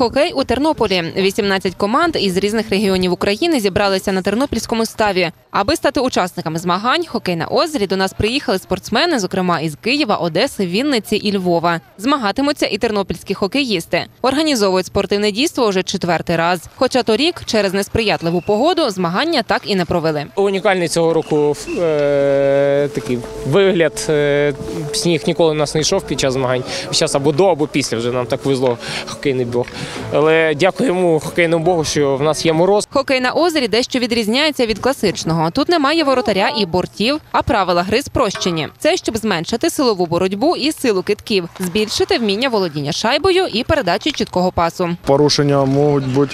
Хокей у Тернополі. 18 команд із різних регіонів України зібралися на тернопільському ставі. Аби стати учасниками змагань, хокей на озері до нас приїхали спортсмени, зокрема із Києва, Одеси, Вінниці і Львова. Змагатимуться і тернопільські хокеїсти. Організовують спортивне дійство вже четвертий раз. Хоча торік, через несприятливу погоду, змагання так і не провели. Унікальний цього року е, такий вигляд. Е, сніг ніколи нас не йшов під час змагань. Зараз або до, або після вже нам так везло хокейний бог. Але дякуємо хокейному богу, що в нас є мороз. Хокей на озері дещо відрізняється від класичного. Тут немає воротаря і бортів, а правила гри спрощені. Це щоб зменшити силову боротьбу і силу китків, збільшити вміння володіння шайбою і передачі чіткого пасу. Порушения могут быть.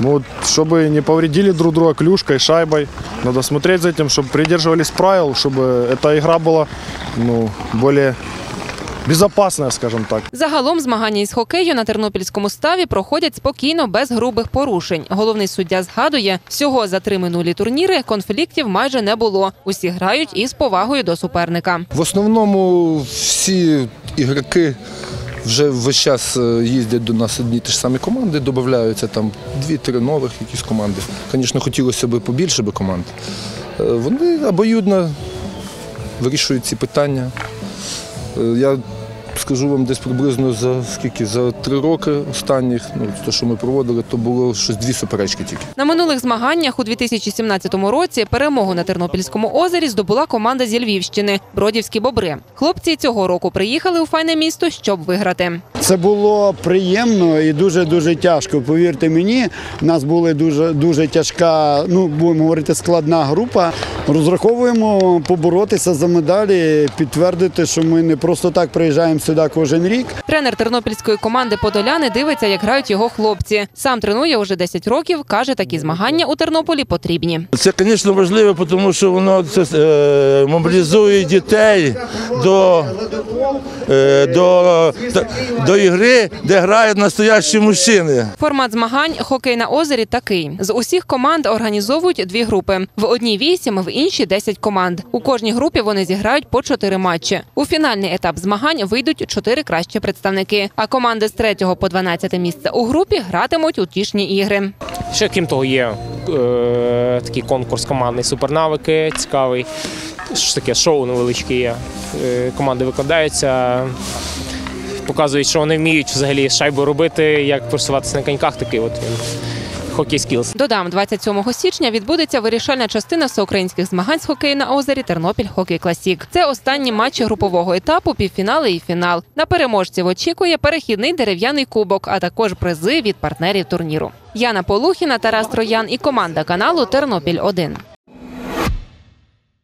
Вот, чтобы не повредили друг друга клюшкой, шайбой. Надо смотреть за этим, чтобы придерживались правил, чтобы эта игра была ну, более безопасная, скажем так. Загалом змагання із хокею на тернопільському ставі проходять спокійно, без грубих порушень. Головний суддя згадує, всього за три минулі турніри конфліктів майже не було. Усі грають із повагою до суперника. В основному всі ігроки вже весь час е, їздять до нас одні ті ж самі команди, додаються там дві-три нових якісь команди. Звісно, хотілося б побільше би команд. Е, Вони обоюдно вирішують ці питання. Е, Я скажу вам десь приблизно за скільки за три роки останніх, ну те, що ми проводили, то було щось дві суперечки тільки. На минулих змаганнях у 2017 році перемогу на Тернопільському озері здобула команда зі Львівщини Бродівські бобри. Хлопці цього року приїхали у файне місто, щоб виграти. Це було приємно і дуже дуже тяжко. Повірте мені, у нас була дуже дуже тяжка, ну будемо говорити, складна група. Розраховуємо поборотися за медалі, підтвердити, що ми не просто так приїжджаємо сюди кожен рік. Тренер тернопільської команди Подоляни дивиться, як грають його хлопці. Сам тренує уже 10 років. каже, такі змагання у Тернополі потрібні. Це, звісно, важливо, тому що воно це, е, мобілізує дітей до, е, до, до, до ігри, де грають настоящі мужчини. Формат змагань хокей на озері такий: з усіх команд організовують дві групи. В одній вісім, в іншій 10 команд. У кожній групі вони зіграють по 4 матчі. У фінальний етап змагань вийдуть чотири кращі представники. А команди з 3 по 12 місце у групі гратимуть утішні ігри. Ще крім того, є е, такий конкурс командний супернавики, цікавий. Що таке шоу невеличке є. Е, команди викладаються, показують, що вони вміють взагалі шайбу робити, як просуватися на коньках. Такий от він хокей скілс. Додам, 27 січня відбудеться вирішальна частина всеукраїнських змагань з хокею на озері Тернопіль Хокей Класік. Це останні матчі групового етапу, півфінали і фінал. На переможців очікує перехідний дерев'яний кубок, а також призи від партнерів турніру. Яна Полухіна, Тарас Троян і команда каналу Тернопіль 1